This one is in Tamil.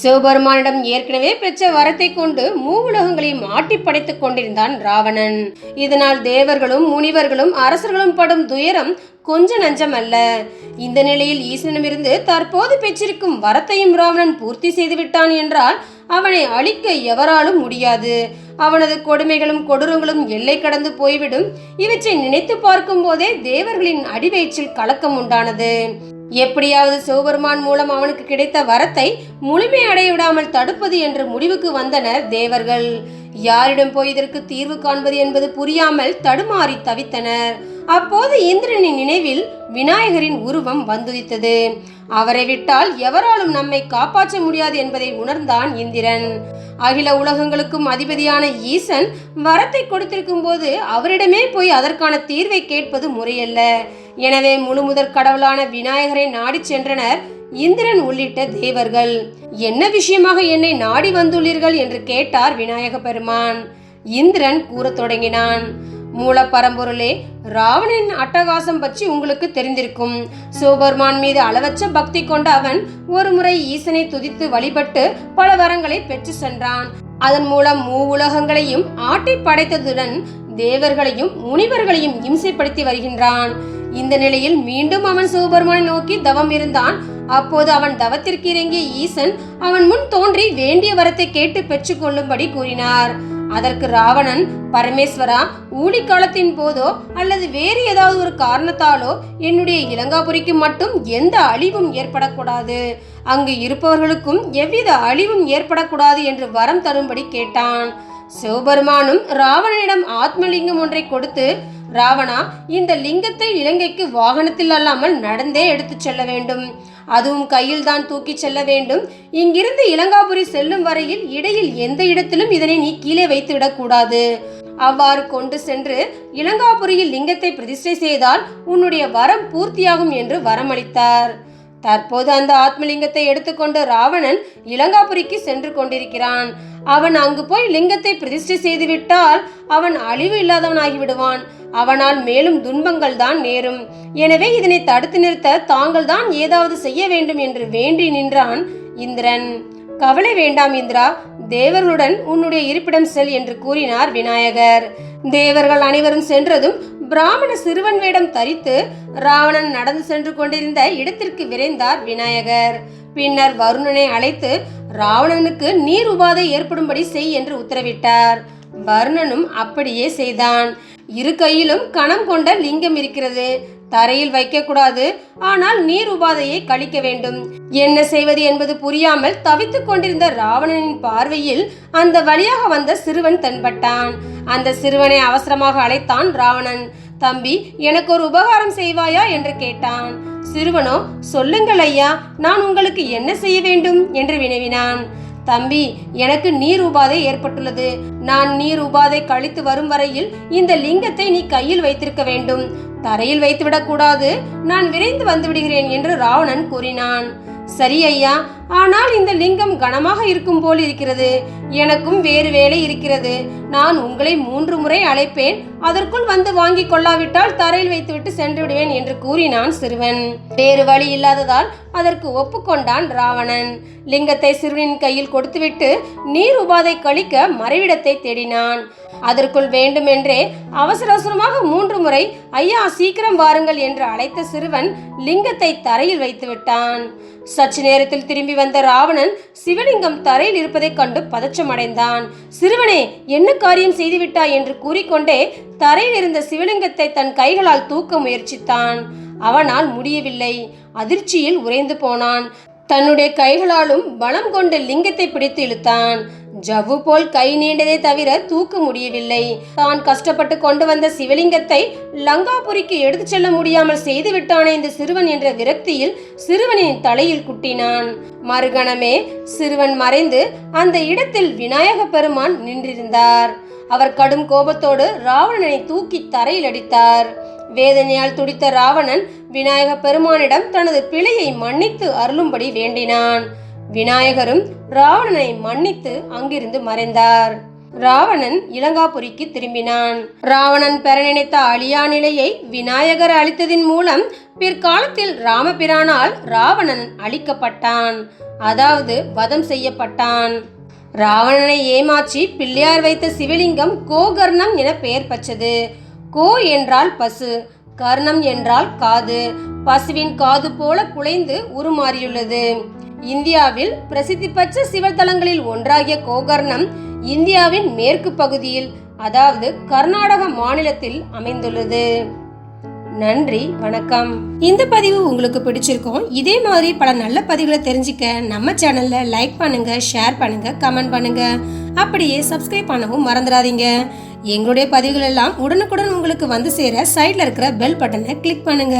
சிவபெருமானிடம் ஏற்கனவே பெற்ற வரத்தை கொண்டு மூவுலகங்களையும் ஆட்டி படைத்துக் கொண்டிருந்தான் ராவணன். இதனால் தேவர்களும் முனிவர்களும் அரசர்களும் படும் துயரம் கொஞ்ச நஞ்சம் அல்ல. இந்த நிலையில் ஈசனிடமிருந்து தற்போது பெற்றிருக்கும் வரத்தையும் ராவணன் பூர்த்தி செய்துவிட்டான் என்றால் அவனை அழிக்க எவராலும் முடியாது. அவனது கொடுமைகளும் கொடூரங்களும் எல்லை கடந்து போய்விடும். இவற்றை நினைத்து பார்க்கும் போதே தேவர்களின் அடிவயிற்றில் கலக்கம் உண்டானது. எப்படியாவது சிவபெருமான் மூலம் அவனுக்கு கிடைத்த வரத்தை முழுமையடைய விடாமல் தடுப்பது என்று முடிவுக்கு வந்தனர் தேவர்கள். யாரிடம் போய் இதற்கு தீர்வு காண்பது என்பது புரியாமல் தடுமாறி தவித்தனர். அப்போது இந்திரனின் நினைவில் விநாயகரின் உருவம் வந்துதித்தது. அவரை விட்டால் எவராலும் நம்மை காப்பாற்ற முடியாது என்பதை உணர்ந்தான் இந்திரன். அகில உலகங்களுக்கும் அதிபதியான ஈசன் வரத்தை கொடுத்திருக்கும் போது அவரிடமே போய் அதற்கான தீர்வை கேட்பது முறையல்ல. எனவே முழு முதற் கடவுளான விநாயகரை நாடி சென்றனர் இந்திரன் உள்ளிட்ட தேவர்கள் என்ன விஷயமாக என்னை நாடி வந்துள்ளீர்கள்? என்று கேட்டார் விநாயக பெருமான். இந்திரன் கூறத் தொடங்கினான் மூலப்பரம்பொருளே ராவணன் அட்டகாசம் பற்றி உங்களுக்கு தெரிந்திருக்கும். சிவபெருமான் மீது அளவற்ற பக்தி கொண்ட அவன் ஒருமுறை ஈசனை துதித்து வழிபட்டு பல வரங்களை பெற்று சென்றான். அதன் மூலம் மூவுலகங்களையும் ஆட்டி படைத்ததுடன் தேவர்களையும் முனிவர்களையும் இம்சைப்படுத்தி வருகின்றான். இந்த நிலையில் மீண்டும் அவன் சிவபெருமானை நோக்கி தவம் இருந்தான். அப்போது அவன் தவத்திற்கு இறங்கிய ஈசன் அவன் முன் தோன்றி வேண்டிய வரத்தை கேட்டு பெற்றுக்கொள்ளும்படி கூறினார். அதற்கு ராவணன் பரமேஸ்வரா ஊழி காலத்தின் போதோ அல்லது வேறு ஏதாவது ஒரு காரணத்தாலோ என்னுடைய இளங்காபுரிக்கு மட்டும் எந்த அழிவும் ஏற்படக்கூடாது. அங்கு இருப்பவர்களுக்கும் எவ்வித அழிவும் ஏற்படக்கூடாது என்று வரம் தரும்படி கேட்டான். சிவபெருமானும் ராவணனிடம் ஆத்மலிங்கம் ஒன்றை கொடுத்து ராவணா இந்த லிங்கத்தை இலங்கைக்கு வாகனத்தில் அல்லாமல் நடந்தே எடுத்துச் செல்ல வேண்டும். அதுவும் கையில் தான் தூக்கிச் செல்ல வேண்டும். இங்கிருந்து இலங்காபுரி செல்லும் வரையில் இடையில் எந்த இடத்திலும் இதனை நீ கீழே வைத்து விடக்கூடாது அவ்வாறு கொண்டு சென்று இலங்காபுரியில் லிங்கத்தை பிரதிஷ்டை செய்தால் உன்னுடைய வரம் பூர்த்தியாகும் என்று வரமளித்தார். தற்போது அந்த ஆத்மலிங்கத்தை எடுத்துக்கொண்டு ராவணன் இலங்காபுரிக்கு சென்று கொண்டிருக்கிறான். அவன் அங்கு போய் லிங்கத்தை பிரதிஷ்டை செய்துவிட்டால் அவன் அழிவு இல்லாதவனாகி விடுவான். அவனால் மேலும் துன்பங்கள் தான் நேரும். எனவே இதனை தடுத்து நிறுத்த தாங்கள் தான் ஏதாவது செய்ய வேண்டும் என்று வேண்டி நின்றான் இந்திரன். கவலை வேண்டாம் இந்திரா தேவர்களுடன் உன்னுடைய இருப்பிடம் செல் என்று கூறினார் விநாயகர். தேவர்கள் அனைவரும் சென்றதும் பிராமண சிறுவன் வேடம் தரித்து ராவணன் நடந்து சென்று கொண்டிருந்த இடத்திற்கு விரைந்தார் விநாயகர். பின்னர் வருணனை அழைத்து ராவணனுக்கு நீர் உபாதை ஏற்படும்படி செய் என்று உத்தரவிட்டார். வருணனும் அப்படியே செய்தான். இரு கையிலும் கணம் கொண்ட லிங்கம் இருக்கிறது. தரையில் வைக்கக்கூடாது. ஆனால் நீர் உபாதையை கழிக்க வேண்டும். என்ன செய்வது என்பது புரியாமல் தவித்துக் கொண்டிருந்த ராவணனின் பார்வையில் அந்த வழியாக வந்த சிறுவன் தென்பட்டான். அந்த சிறுவனை அவசரமாக அழைத்தான் ராவணன். தம்பி எனக்கு ஒரு உபகாரம் செய்வாயா? என்று கேட்டான். சிறுவனோ சொல்லுங்கள் ஐயா. நான் உங்களுக்கு என்ன செய்ய வேண்டும்? என்று வினவினான். தம்பி எனக்கு நீர் உபாதை ஏற்பட்டுள்ளது. நான் நீர் உபாதை கழித்து வரும் வரையில் இந்த லிங்கத்தை நீ கையில் வைத்திருக்க வேண்டும். தரையில் வைத்துவிடக் கூடாது நான் விரைந்து வந்து விடுகிறேன் என்று ராவணன் கூறினான். சரி ஐயா ஆனால் இந்த லிங்கம் கனமாக இருக்கும் போல் இருக்கிறது. எனக்கும் வேறு வேலை இருக்கிறது. நான் உங்களை மூன்று முறை அழைப்பேன். அதற்குள் வந்து வாங்கி கொள்ளாவிட்டால் தரையில் வைத்துவிட்டு சென்று விடுவேன் என்று கூறினான் சிறுவன். வேறு வழி இல்லாததால் அதற்கு ஒப்புக்கொண்டான் ராவணன். லிங்கத்தை சிறுவனின் கையில் கொடுத்துவிட்டு நீர் உபாதை கழிக்க மறைவிடத்தை தேடினான். அதற்குள் வேண்டுமென்றே அவசர அவசரமாக மூன்று முறை ஐயா சீக்கிரம் வாருங்கள் என்று அழைத்த சிறுவன் லிங்கத்தை தரையில் வைத்து விட்டான் சற்று நேரத்தில் திரும்பி வந்த ராவணன் சிவலிங்கம் தரையில் இருப்பதைக் கண்டு பதற்றமடைந்தான். சிறுவனே என்ன காரியம் செய்துவிட்டாய் என்று கூறிக்கொண்டே தரையில் இருந்த சிவலிங்கத்தை தன் கைகளால் தூக்க முயற்சித்தான். அவனால் முடியவில்லை. அதிர்ச்சியில் உறைந்து போனான். தன்னுடைய கைகளாலும் பலம் கொண்ட லிங்கத்தை பிடித்து இழுத்தான். ஜவ்வு போல் கை நீண்டதை தவிர தூக்க முடியவில்லை. தான் கஷ்டப்பட்டு கொண்டு வந்த சிவலிங்கத்தை லங்காபுரிக்கு எடுத்துச் செல்ல முடியாமல் செய்து விட்டானே இந்த சிறுவன் என்ற விரக்தியில் சிறுவனின் தலையில் குட்டினான். மறுகணமே சிறுவன் மறைந்து அந்த இடத்தில் விநாயக பெருமான் நின்றிருந்தார். அவர் கடும் கோபத்தோடு ராவணனை தூக்கி தரையில் அடித்தார். வேதனையால் துடித்த ராவணன் விநாயக பெருமானிடம் தனது பிழையை மன்னித்து அருளும்படி வேண்டினான். விநாயகரும் ராவணனை மன்னித்து அங்கிருந்து மறைந்தார். ராவணன் இளங்காபுரிக்கு திரும்பினான். ராவணன் பெற நினைத்த அழியா நிலையை விநாயகர் அளித்ததின் மூலம் பிற்காலத்தில் ராமபிரானால் ராவணன் அழிக்கப்பட்டான். அதாவது வதம் செய்யப்பட்டான். ராவணனை ஏமாற்றி பிள்ளையார் வைத்த சிவலிங்கம் கோகர்ணம் என பெயர் பெற்றது. கோ என்றால் பசு கர்ணம் என்றால் காது பசுவின் காது போல குலைந்து உருமாறியுள்ளது. இந்தியாவில் பிரசித்தி பெற்ற சிவத்தலங்களில் ஒன்றாகிய கோகர்ணம் இந்தியாவின் மேற்கு பகுதியில் அதாவது கர்நாடக மாநிலத்தில் அமைந்துள்ளது. நன்றி வணக்கம். இந்த பதிவு உங்களுக்கு பிடிச்சிருக்கும் இதே மாதிரி பல நல்ல பதிவுகளை தெரிஞ்சுக்க நம்ம சேனல்ல லைக் பண்ணுங்க ஷேர் பண்ணுங்க கமெண்ட் பண்ணுங்க. அப்படியே சப்ஸ்கிரைப் பண்ணவும் மறந்துடாதீங்க. எங்களுடைய பதிவுகள் எல்லாம் உடனுக்குடன் உங்களுக்கு வந்து சேர சைடில் இருக்கிற பெல் பட்டனை கிளிக் பண்ணுங்க.